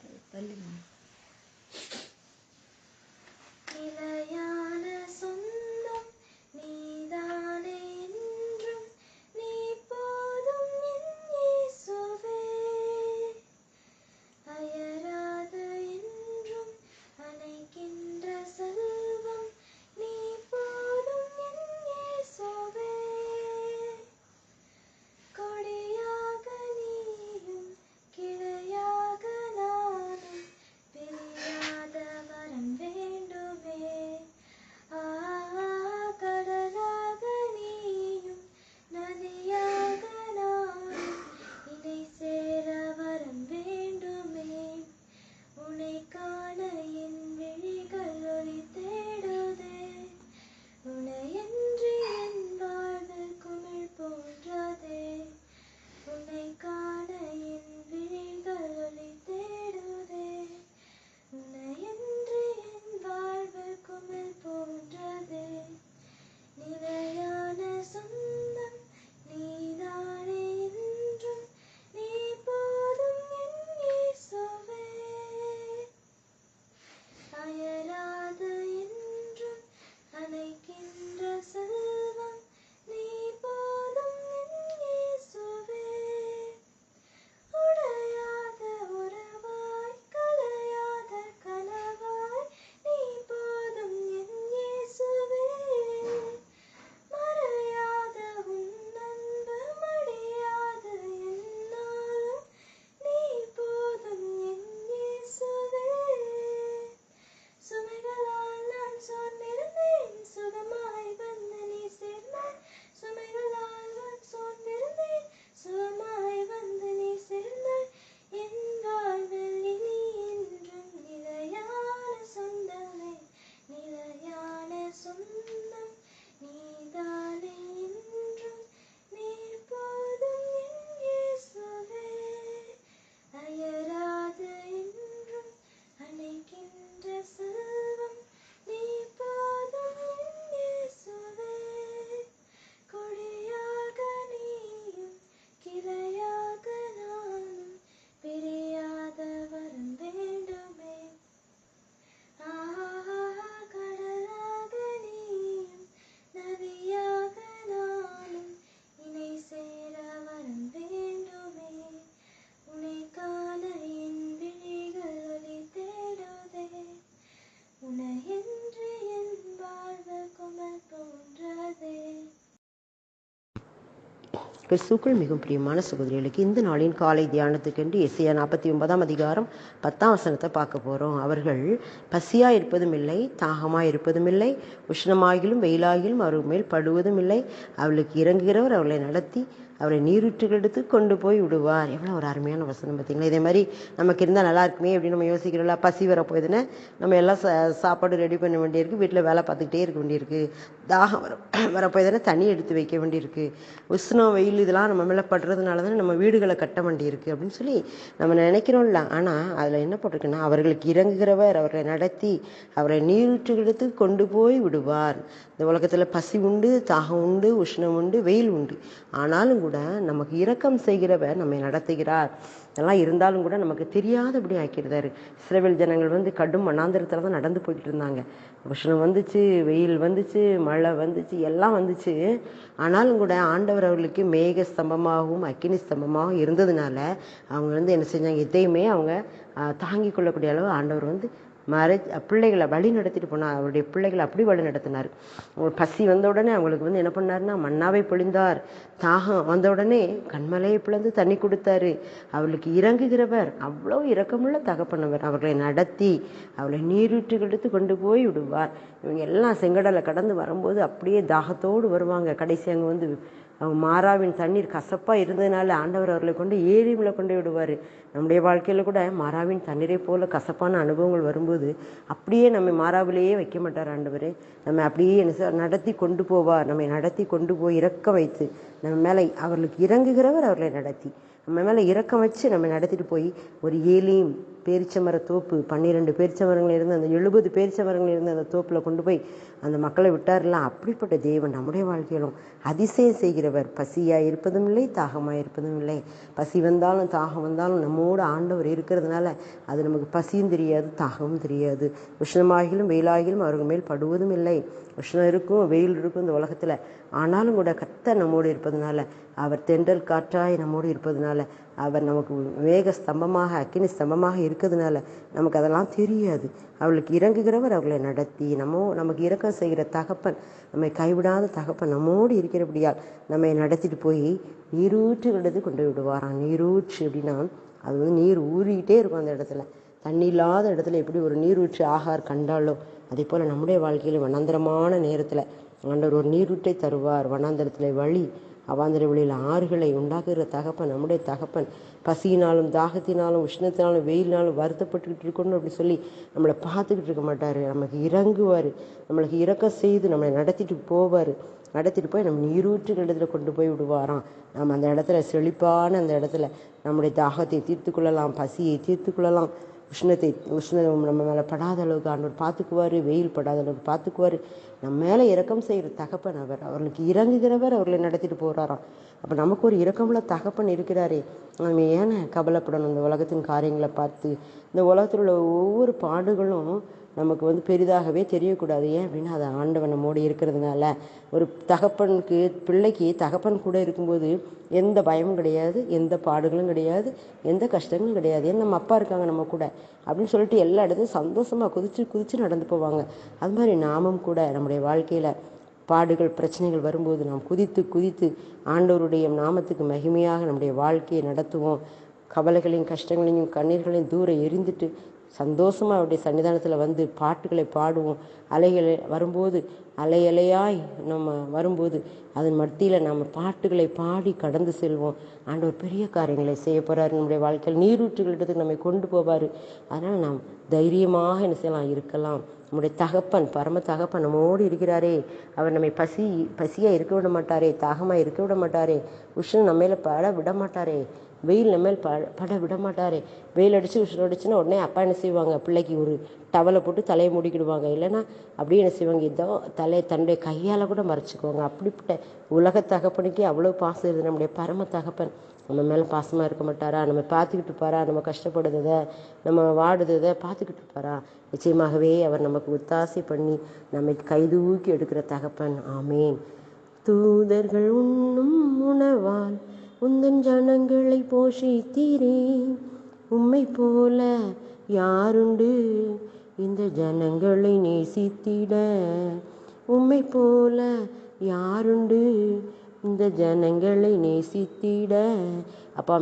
Para italim. Nilayan. கிறிஸ்துக்குள் மிகவும் பிரியமான சகோதரிகளுக்கு இந்த நாளின் காலை தியானத்துக்கென்று எஸ்ஐயா நாற்பத்தி ஒன்பதாம் அதிகாரம் பத்தாம் வசனத்தை பார்க்க போகிறோம் அவர்கள் பசியாக இருப்பதும் இல்லை தாகமாக இருப்பதும் இல்லை உஷ்ணமாகிலும் வெயிலாகிலும் அவர்கள் மேல் படுவதும் இல்லை அவளுக்கு இறங்குகிறவர் அவர்களை நடத்தி அவரை நீரூற்றுகள் எடுத்து கொண்டு போய் விடுவார். எவ்வளோ ஒரு அருமையான வசனம் பார்த்தீங்களா? இதே மாதிரி நமக்கு இருந்தால் நல்லா இருக்குமே அப்படின்னு நம்ம யோசிக்கிறோம்ல பசி வரப்போகுதுன்னா நம்ம எல்லாம் சா சாப்பாடு ரெடி பண்ண வேண்டியிருக்கு வீட்டில் வேலை பார்த்துக்கிட்டே இருக்க வேண்டியிருக்கு தாகம் வர வரப்போகுதுன்னா தண்ணி எடுத்து வைக்க வேண்டியிருக்கு. உஷ்ணம் வெயில் இதெல்லாம் நம்ம மேலே படுறதுனால தானே நம்ம வீடுகளை கட்ட வேண்டியிருக்கு அப்படின்னு சொல்லி நம்ம நினைக்கிறோம்ல. ஆனால் அதில் என்ன போட்டிருக்குன்னா அவர்களுக்கு இறங்குகிறவர் அவர்களை நடத்தி அவரை நீரூற்றுகள் எடுத்து கொண்டு போய் விடுவார். இந்த உலகத்தில் பசி உண்டு தாகம் உண்டு உஷ்ணம் உண்டு வெயில் உண்டு. ஆனாலும் கூட நமக்கு இரக்கம் செய்கிறவர் நம்மை நடத்துகிறார். இதெல்லாம் இருந்தாலும் கூட நமக்கு தெரியாதபடி ஆக்கியிருந்தாரு இஸ்ரவேல் ஜனங்கள் வந்து கடும் மண்ணாந்திரத்தில் தான் நடந்து போய்கிட்டு இருந்தாங்க. உஷ்ணம் வந்துச்சு வெயில் வந்துச்சு மழை வந்துச்சு எல்லாம் வந்துச்சு. ஆனாலும் கூட ஆண்டவர் அவர்களுக்கு மேக ஸ்தம்பமாகவும் அக்கினி ஸ்தம்பமாகவும் இருந்ததுனால அவங்க வந்து என்ன செஞ்சாங்க? எதையுமே அவங்க தாங்கிக் கொள்ளக்கூடிய அளவு ஆண்டவர் வந்து மறை பிள்ளைகளை வழி நடத்திட்டு போனார் அவருடைய பிள்ளைகளை அப்படி வழி நடத்தினார். பசி வந்த உடனே அவங்களுக்கு வந்து என்ன பண்ணாருன்னா மண்ணாவை பொழிந்தார். தாகம் வந்த உடனே கண்மலையை பிளந்து தண்ணி கொடுத்தாரு. அவளுக்கு இறங்குகிறவர் அவ்வளோ இரக்கமுள்ள தகப்பனவர். அவர்களை நடத்தி அவளை நீரூற்றுகள் எடுத்து கொண்டு போய் விடுவார். இவங்க எல்லாம் செங்கடலை கடந்து வரும்போது அப்படியே தாகத்தோடு வருவாங்க. கடைசி அங்கே வந்து மாறாவின் தண்ணீர் கசப்பாக இருந்ததுனால ஆண்டவர் அவர்களை கொண்டு ஏரியில் கொண்டு விடுவார். நம்முடைய வாழ்க்கையில் கூட மாறாவின் தண்ணீரை போல கசப்பான அனுபவங்கள் வரும்போது அப்படியே நம்ம மாறாவிலேயே வைக்க மாட்டார் ஆண்டவர். நம்ம அப்படியே என்ன நடத்தி கொண்டு போவார் நம்மை நடத்தி கொண்டு போய் இறக்க வைத்து நம்ம மேலே அவர்களுக்கு இறங்குகிறவர் அவர்களை நடத்தி. நம்ம மேலே இறக்கம் வச்சு நம்ம நடத்திட்டு போய் ஒரு ஏலியும் பேரிச்சமர தோப்பு பன்னிரெண்டு பேரிச்சமரங்கள் இருந்து அந்த எழுபது பேரிச்சமரங்கள் இருந்து அந்த தோப்பில் கொண்டு போய் அந்த மக்களை விட்டார்லாம் அப்படிப்பட்ட தேவன் நம்முடைய வாழ்க்கையிலும் அதிசயம் செய்கிறவர். பசியாக இருப்பதும் இல்லை தாகமாக இருப்பதும் இல்லை. பசி வந்தாலும் தாகம் வந்தாலும் நம்மோடு ஆண்டவர் இருக்கிறதுனால அது நமக்கு பசியும் தெரியாது தாகமும் தெரியாது. உஷ்ணமாகிலும் வெயிலாகிலும் அவர்கள் மேல் படுவதும் இல்லை. உஷ்ணம் இருக்கும் வெயில் இருக்கும் இந்த உலகத்தில். ஆனாலும் கூட கத்த நம்மோடு இருப்பதுனால அவர் தென்றல் காற்றாய் நம்மோடு இருப்பதுனால அவர் நமக்கு வேக ஸ்தம்பமாக அக்கினி ஸ்தம்பமாக இருக்கிறதுனால நமக்கு அதெல்லாம் தெரியாது. அவளுக்கு இறங்குகிறவர் அவளை நடத்தி நம்ம நமக்கு இறக்கம் செய்கிற தகப்பன் நம்மை கைவிடாத தகப்பன் நம்மோடு இருக்கிறபடியால் நம்மை நடத்திட்டு போய் நீரூற்றுகளது கொண்டு விடுவாராம். நீரூற்று அப்படின்னா அது வந்து நீர் ஊறிக்கிட்டே இருக்கும் அந்த இடத்துல. தண்ணி இல்லாத இடத்துல எப்படி ஒரு நீரூற்று ஆகார் கண்டாலோ அதே போல் நம்முடைய வாழ்க்கையில் வனாந்தரமான நேரத்தில் ஆண்டவர் ஒரு நீரூற்றை தருவார். வனாந்தரத்தில் வழி அவாந்தர வெளியில் ஆறுகளை உண்டாக்குகிற தகப்பன் நம்முடைய தகப்பன். பசியினாலும் தாகத்தினாலும் உஷ்ணத்தினாலும் வெயிலினாலும் வருத்தப்பட்டுக்கிட்டு இருக்கணும் அப்படின்னு சொல்லி நம்மளை பார்த்துக்கிட்டு இருக்க மாட்டார். நமக்கு இறங்குவார். நம்மளுக்கு இறக்கம் செய்து நம்மளை நடத்திட்டு போவார். நடத்திட்டு போய் நம்ம நீரூற்று இடத்துல கொண்டு போய் விடுவாராம். நம்ம அந்த இடத்துல செழிப்பான அந்த இடத்துல நம்முடைய தாகத்தை தீர்த்து கொள்ளலாம் பசியை தீர்த்து கொள்ளலாம். உஷ்ணத்தை உஷ்ணம் நம்ம மேலே படாத அளவுக்கு ஆண்டவர் பார்த்துக்குவார் வெயில் படாத அளவுக்கு பார்த்துக்குவார். நம்ம மேலே இறக்கம் செய்கிற தகப்பன் அவர். அவர்களுக்கு இறங்குகிறவர் அவர்களை நடத்திட்டு போகிறாராம் அப்போ நமக்கு ஒரு இரக்கமுள்ள தகப்பன் இருக்கிறாரே. நம்ம ஏன் கவலைப்படணும்? இந்த உலகத்தின் காரியங்களை பார்த்து இந்த உலகத்தில் உள்ள ஒவ்வொரு பாடுகளும் நமக்கு வந்து பெரிதாகவே தெரியக்கூடாது. ஏன் அப்படின்னா அது ஆண்டவன் நம்மோடு இருக்கிறதுனால. ஒரு தகப்பனுக்கு பிள்ளைக்கு தகப்பன் கூட இருக்கும்போது எந்த பயமும் கிடையாது எந்த பாடுகளும் கிடையாது எந்த கஷ்டங்களும் கிடையாது. ஏன் நம்ம அப்பா இருக்காங்க நம்ம கூட அப்படின்னு சொல்லிட்டு எல்லா இடத்துலையும் சந்தோஷமாக குதிச்சு குதித்து நடந்து போவாங்க. அது மாதிரி நாமும் கூட நம்முடைய வாழ்க்கையில் பாடுகள் பிரச்சனைகள் வரும்போது நாம் குதித்து குதித்து ஆண்டவருடைய நாமத்துக்கு மகிமையாக நம்முடைய வாழ்க்கையை நடத்துவோம். கவலைகளையும் கஷ்டங்களையும் கண்ணீர்களையும் தூரம் எரிந்துட்டு சந்தோஷமாக அவருடைய சன்னிதானத்தில் வந்து பாட்டுகளை பாடுவோம். அலைகளை வரும்போது அலை அலையாய் நம்ம வரும்போது அதன் மத்தியில் நம்ம பாட்டுகளை பாடி கடந்து செல்வோம். ஆண்டவர் பெரிய காரியங்களை செய்ய போகிறார் நம்முடைய வாழ்க்கையில் நீரூற்றுகளிடத்துக்கு நம்மை கொண்டு போவார். அதனால் நாம் தைரியமாக என்ன செய்யலாம்? இருக்கலாம். நம்முடைய தகப்பன் பரம தகப்பன் நம்மோடு இருக்கிறாரே. அவர் நம்மை பசி பசியாக இருக்க விட மாட்டாரே. தாகமாக இருக்க விட மாட்டாரே. உஷ்ணம் நம்ம மேலே பட விட மாட்டாரே. வெயில் மேல் ப பட விட மாட்டாரே. வெயில் அடித்து உஷ்ணம் அடிச்சுன்னா உடனே அப்பா என்ன செய்வாங்க? பிள்ளைக்கு ஒரு டவலை போட்டு தலையை மூடிக்கிடுவாங்க. இல்லைன்னா அப்படியே என்ன செய்வாங்க? இதோ தலையை தன்னுடைய கையால் கூட மறைச்சிக்குவாங்க. அப்படிப்பட்ட உலக தகப்பனுக்கே அவ்வளோ பாசம் இருக்குது நம்முடைய பரம தகப்பன் நம்ம மேலே பாசமாக இருக்க மாட்டாரா? நம்ம பார்த்துக்கிட்டு இருப்பாரா? நம்ம கஷ்டப்படுறதை நம்ம வாடுறதை பார்த்துக்கிட்டு இருப்பாரா? நிச்சயமாகவே அவர் நமக்கு ஒத்தாசை பண்ணி நம்மை கைதூக்கி எடுக்கிற தகப்பன். ஆமேன். தூதர்கள் உண்ணும் உணவால் உந்தன் ஜனங்களை போஷித்தீரே. உம்மை போல யாருண்டு? இந்த ஜனங்களை நேசித்திட. உம்மை போல யாருண்டு? இந்த ஜனங்களை நேசித்திட. அப்பா